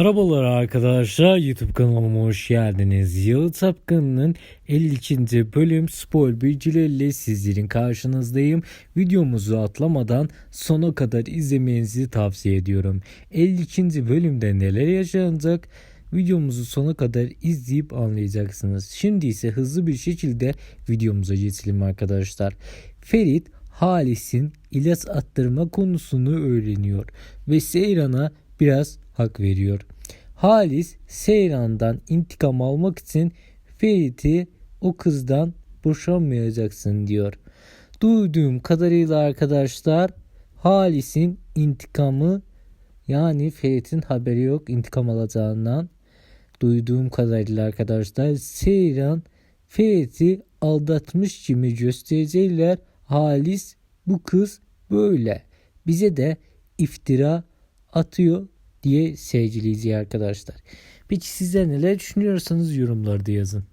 Merhabalar arkadaşlar YouTube kanalıma hoş geldiniz. Yalı Tapkanı'nın 52. bölüm spoil bilgileriyle sizlerin karşınızdayım. Videomuzu atlamadan sona kadar izlemenizi tavsiye ediyorum. 52. bölümde neler yaşanacak videomuzu sona kadar izleyip anlayacaksınız. Şimdi ise hızlı bir şekilde videomuza geçelim arkadaşlar. Ferit Halis'in ilaç attırma konusunu öğreniyor ve Seyran'a biraz hak veriyor. Halis Seyran'dan intikam almak için Ferit'i o kızdan boşanmayacaksın diyor. Duyduğum kadarıyla arkadaşlar Halis'in intikamı yani Ferit'in haberi yok intikam alacağından. Duyduğum kadarıyla arkadaşlar Seyran Ferit'i aldatmış gibi gösterecekler. Halis bu kız böyle. Bize de iftira atıyor diye sevgili izleyici arkadaşlar. Peki sizler neler düşünüyorsanız yorumlarda yazın.